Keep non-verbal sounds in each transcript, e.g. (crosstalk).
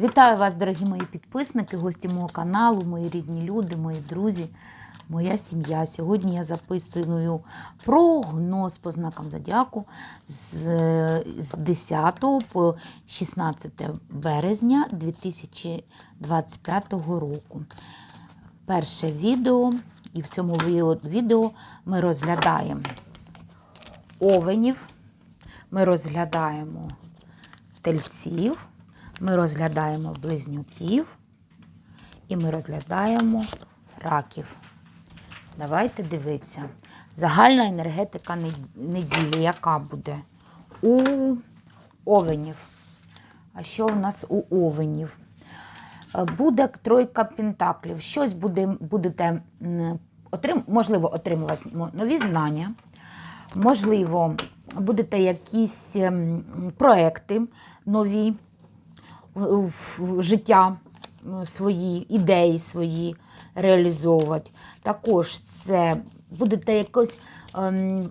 Вітаю вас, дорогі мої підписники, гості мого каналу, мої рідні люди, мої друзі, моя сім'я. Сьогодні я записую прогноз по знакам зодіаку з, з 10 по 16 березня 2025 року. Перше відео, і в цьому відео ми розглядаємо овенів, ми розглядаємо тельців, ми розглядаємо близнюків і ми розглядаємо раків. Давайте дивитися. Загальна енергетика неділі, яка буде у овенів. А що в нас у овенів? Е, Буде тройка пентаклів. Щось буде, будете отрим, можливо отримувати нові знання. Можливо, будете якісь ем, проекти нові в, життя свої, ідеї свої реалізовувати. Також це будете якось ем,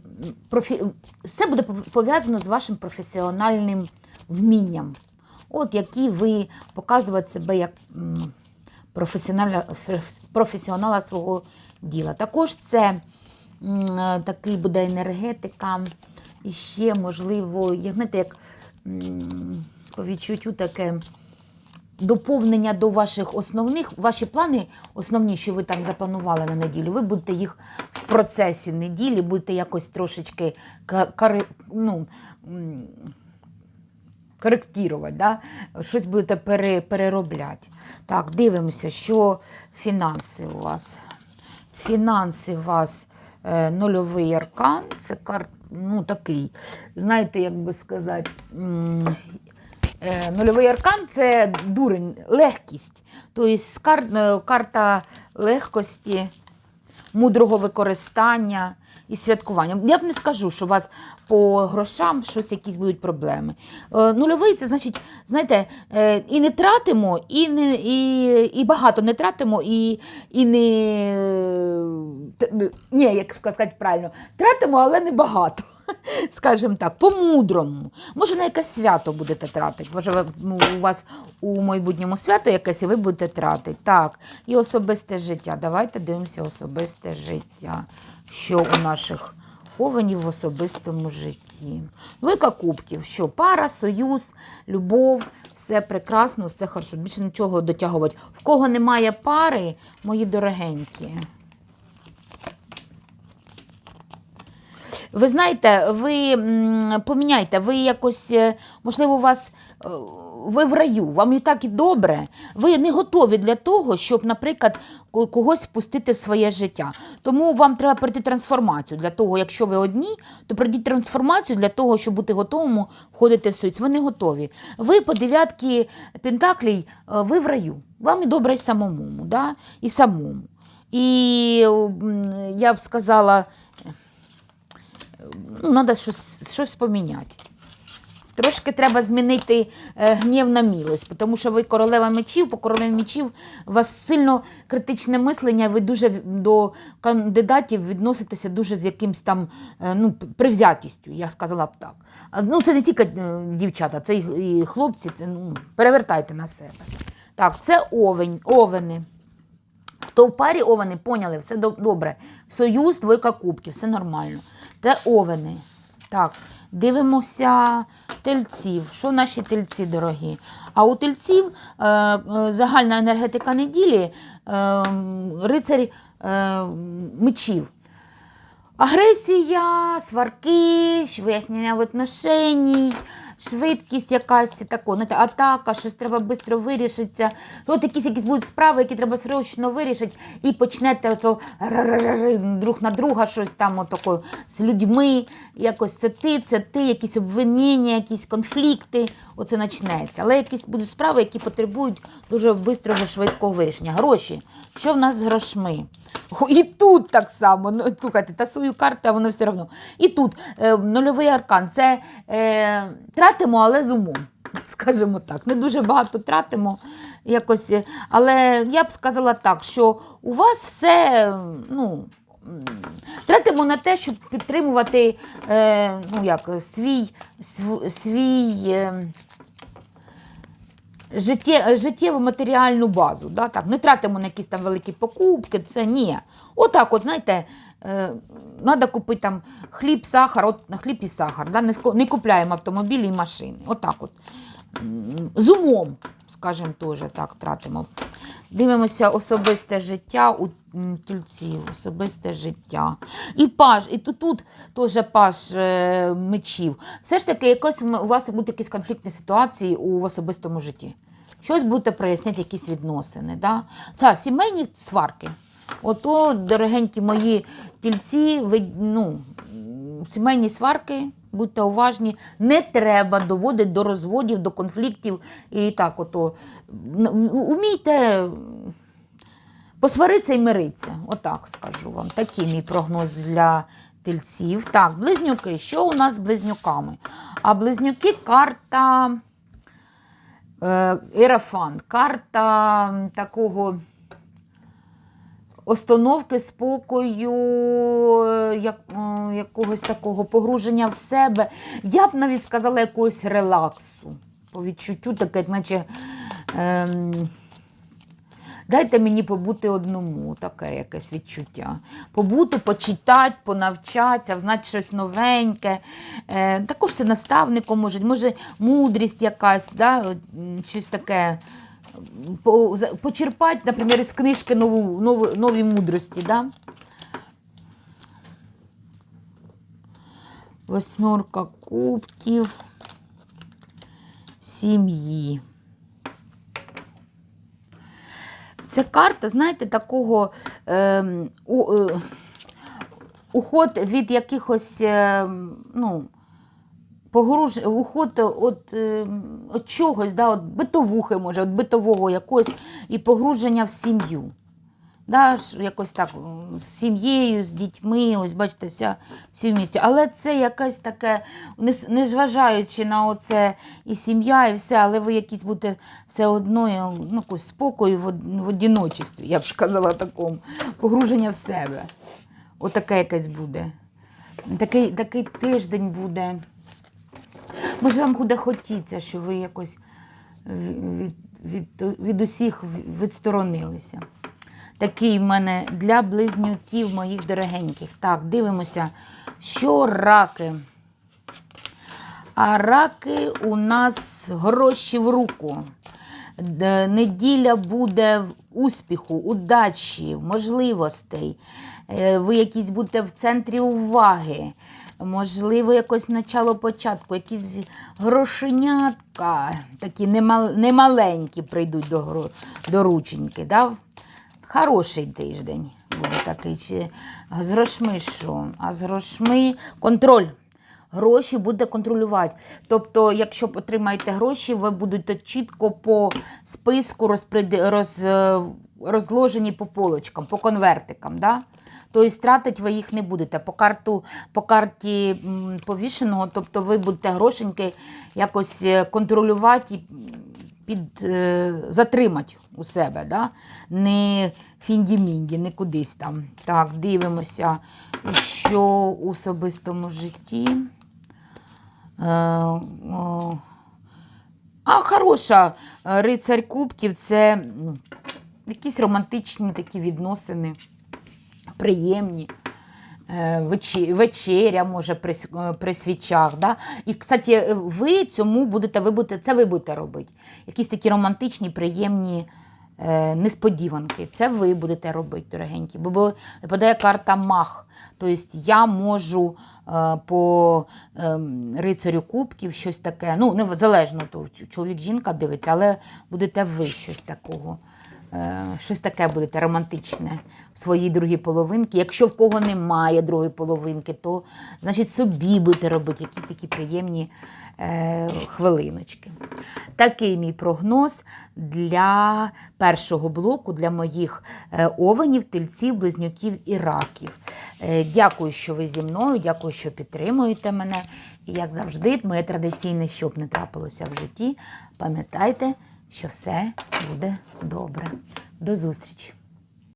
профі... все буде пов'язано з вашим професіональним вмінням. От які ви показувати себе як м, професіональна, професіонала свого діла. Також це е, такий буде енергетика, і ще, можливо, як знаєте, як по відчуттю таке доповнення до ваших основних, ваші плани, основні, що ви там запланували на неділю, ви будете їх в процесі неділі, будете якось трошечки ка- кари, ну, коректувати, да? щось будете пере, переробляти. Так, дивимося, що фінанси у вас. Фінанси у вас е, нульовий аркан, це кар, ну, такий, знаєте, як би сказати, нульовий аркан це дурень, легкість. Тобто е, карта легкості, мудрого використання і святкування. Я б не скажу, що у вас по грошам щось якісь будуть проблеми. Е, Нульовий це значить, знаєте, е, і не тратимо, і не і, і багато не тратимо, і, і не ні, як сказати правильно, тратимо, але не багато. (laughs) Скажімо так, по-мудрому. Може, на якесь свято будете тратити. Може, ну, у вас у майбутньому свято якесь, і ви будете тратити. Так, і особисте життя. Давайте дивимося особисте життя. Що у наших овенів в особистому житті. Двойка кубків, що пара, союз, любов, все прекрасно, все хорошо. Більше нічого дотягувати. В кого немає пари, мої дорогенькі. Ви знаєте, ви поміняйте, ви якось, е, можливо, у вас е, ви в раю, вам і так і добре. Ви не готові для того, щоб, наприклад, когось спустити в своє життя. Тому вам треба пройти трансформацію для того, якщо ви одні, то пройдіть трансформацію для того, щоб бути готовим входити в союз. Ви не готові. Ви по дев'ятки пентаклей, е, ви в раю. Вам і добре і самому, да? і самому. І я б сказала, ну, треба щось, щось поміняти. Трошки треба змінити е, гнів на милость, тому що ви королева мечів, по королеві мечів у вас сильно критичне мислення, ви дуже до кандидатів відноситеся дуже з якимсь там е, ну, привзятістю, я сказала б так. Ну, це не тільки е, дівчата, це і хлопці, це ну, перевертайте на себе. Так, це овень, овени. Хто в парі овени, поняли, все добре. Союз, двойка кубків, все нормально. Це овени. Так, дивимося тельців. Що наші тельці дорогі? А у тельців е, е, загальна енергетика неділі, е, рицарь мечів. Агресія, сварки, вияснення вияснення отношеній, швидкість якась тако, знаєте, атака, щось треба швидко вирішитися. От якісь якісь будуть справи, які треба срочно вирішити, і почнете ото друг на друга щось там отако з людьми. Якось це ти, це ти, якісь обвинення, якісь конфлікти. Оце почнеться. Але якісь будуть справи, які потребують дуже швидкого, швидкого вирішення. Гроші. Що в нас з грошми? О, І тут так само. Ну, слухайте, тасую карти, а воно все одно. І тут е, нульовий аркан. Це е, тратимо, але з умом. (laughs) Скажімо так, не дуже багато тратимо якось. е, Але я б сказала так, що у вас все, ну. Тратимо на те, щоб підтримувати е, ну, як, свій, св- свій е, життє, життєву матеріальну базу. Да? Так, не тратимо на якісь там великі покупки, це ні. Отак, от, знаєте, треба купити там хліб, сахар, от на хліб і сахар. Да? Не, не купляємо автомобілі і машини. Отак от. З умом, скажімо, теж так тратимо. Дивимося особисте життя у тільців, особисте життя. І паж, і тут, тут теж паж е, мечів. Все ж таки, якось у вас будуть якісь конфліктні ситуації у особистому житті. Щось будете проясняти, якісь відносини. Да? Та, сімейні сварки. Ото, дорогенькі мої тільці, ви, ну, сімейні сварки, будьте уважні, не треба доводити до розводів, до конфліктів і так ото. Умійте посваритися і миритися. Отак скажу вам. Такий мій прогноз для тельців. Так, близнюки. Що у нас з близнюками? А близнюки карта Ерафан, карта такого остановки, спокою, е, як, якогось такого погруження в себе. Я б навіть сказала якогось релаксу. По відчуттю таке, наче. Ем, Дайте мені побути одному, таке якесь відчуття. Побути, почитати, понавчатися, знати щось новеньке. Е, також це наставником може, може мудрість якась, да, щось таке. По, почерпати, наприклад, із книжки нову, нову, нові мудрості. Да? Восьмерка кубків сім'ї. Це карта, знаєте, такого ем, у, е, уход від якихось, ем, ну, погруж, уход від, ем, від чогось, да, от битовухи, може, від битового якогось і погруження в сім'ю. Да, якось так, з сім'єю, з дітьми, ось бачите, вся, всі в місті. Але це якесь таке, не- незважаючи на оце і сім'я, і все, але ви якісь будете все одно ну, якось спокою в, в одиночестві, я б сказала такому, погруження в себе. Отаке якесь буде. Такий, такий тиждень буде. Може, вам буде хотіться, що ви якось від, від, від усіх відсторонилися. Такий в мене для близнюків моїх дорогеньких. Так, дивимося, що раки. А раки у нас гроші в руку. Неділя буде успіху, удачі, можливостей. Е, Ви якісь будете в центрі уваги. Можливо, якось начало початку, якісь грошенятка, такі немаленькі прийдуть до, до рученьки. Да? Хороший тиждень буде такий. Чи з грошми що? А з грошми контроль. Гроші буде контролювати. Тобто, якщо отримаєте гроші, ви будете чітко по списку розпреди- роз, е, розложені по полочкам, по конвертикам. Да? Тобто тратити ви їх не будете. По, карту, по карті повішеного, тобто ви будете грошеньки якось е, контролювати під, е, затримати у себе. Да? Не фінді-мінді, не кудись там. Так, дивимося, що у особистому житті. Е, о, а хороша е, рицарь кубків це якісь романтичні такі відносини, приємні. Е, Вечеря може при, е, при свічах. Да? І, кстати, ви цьому будете, ви будете, це ви будете робити. Якісь такі романтичні, приємні е, несподіванки. Це ви будете робити, дорогенькі. Бо випадає карта мах. Тобто я можу е, по ем, рицарю кубків щось таке, ну, не залежно, то чоловік жінка дивиться, але будете ви щось такого. Е, Щось таке будете романтичне в своїй другій половинці. Якщо в кого немає другої половинки, то значить собі будете робити якісь такі приємні е, хвилиночки. Такий мій прогноз для першого блоку, для моїх е, овенів, тельців, близнюків і раків. Е, дякую, що ви зі мною, дякую, що підтримуєте мене. І як завжди, моє традиційне, щоб не трапилося в житті, пам'ятайте, що все буде добре. До зустрічі!